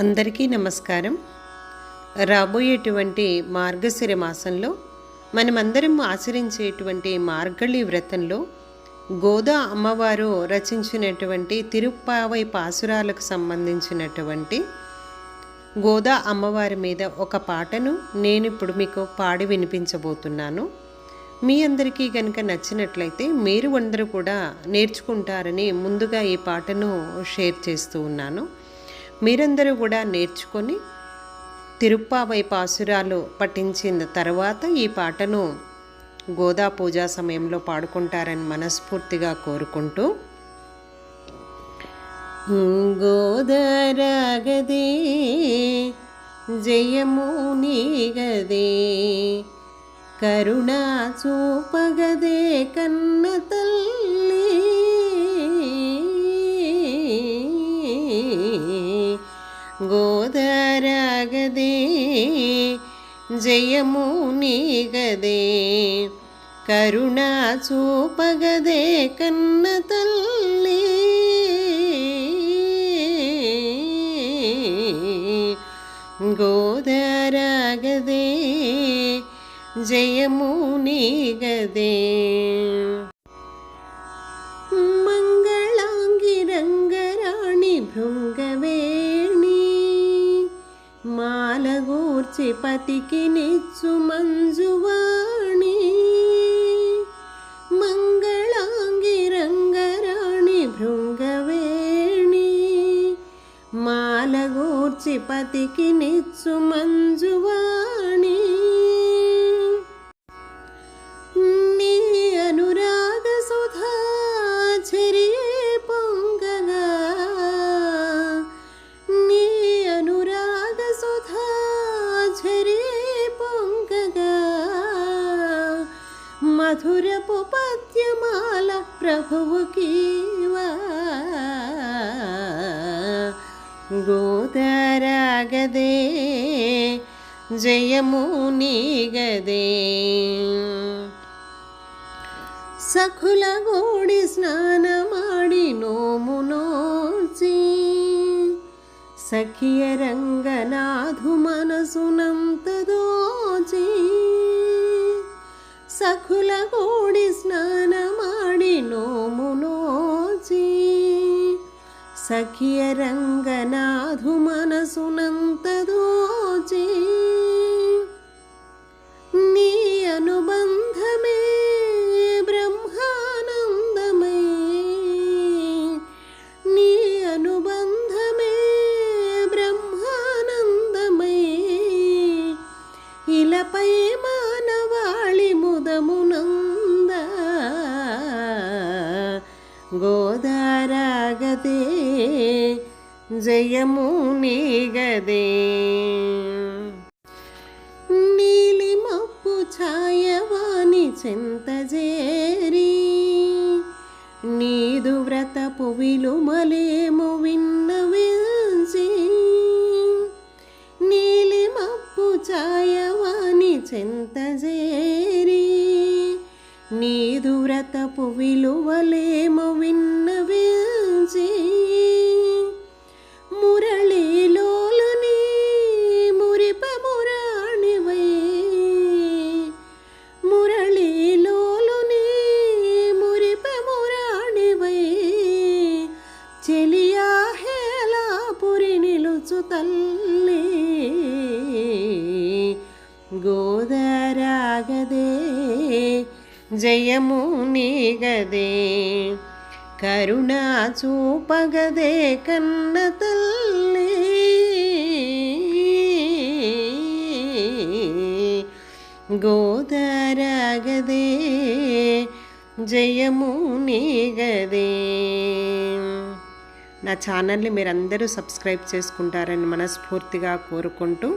అందరికీ నమస్కారం. రాబోయేటువంటి మార్గశిర మాసంలో మనమందరం ఆచరించేటువంటి మార్గళి వ్రతంలో గోదా అమ్మవారు రచించినటువంటి తిరుప్పావై పాసురాలకు సంబంధించినటువంటి గోదా అమ్మవారి మీద ఒక పాటను నేను ఇప్పుడు మీకు పాడి వినిపించబోతున్నాను. మీ అందరికీ కనుక నచ్చినట్లయితే మీరు అందరూ కూడా నేర్చుకుంటారని ముందుగా ఈ పాటను షేర్ చేస్తూ ఉన్నాను. మీరందరూ కూడా నేర్చుకొని తిరుప్పావై పాసురాలు పఠించిన తర్వాత ఈ పాటను గోదా పూజా సమయంలో పాడుకుంటారని మనస్ఫూర్తిగా కోరుకుంటూ గోదరగదే జయము నీగదే కరుణా చూపగదే కన్న తల్లి గోదరగదే జయము నీగదే కరుణా చూపగదే కన్న తల్లి గోదరగదే జయము మాలగూర్చి పతికి నిచ్చు మంజువాణి మంగళాంగి రంగరాణి భృంగవేణి మాలగూర్చి పతికి నిచ్చు మంజువాణి. ప్రభువుకీవా గోదరాగదే జయము నీగదే. సఖుల గోడి స్నానమాడి నోము నోచి సఖియ రంగనాథు మనసునంత దోచి సఖుల గోడి స్నానమా నోము సఖియ రంగనాథు మనసునంత దోచి గోదారాగదే జయము నీగదే. నీలి మప్పు ఛాయవాణి చింతజేరి నీదు వ్రతపు విలుమలేము విన్నవించి నీలి మప్పు ఛాయవాణి చింతజేరి నీదు వ్రతపు విలువలేము నిలుచు తల్లి గోదరాగదే జయము నీగదే కరుణా చూపగదే కన్న తల్లి గోదరగదే జయము నీగదే నా ఛానల్ని మీరందరూ సబ్స్క్రైబ్ చేసుకుంటారని మనస్ఫూర్తిగా కోరుకుంటూ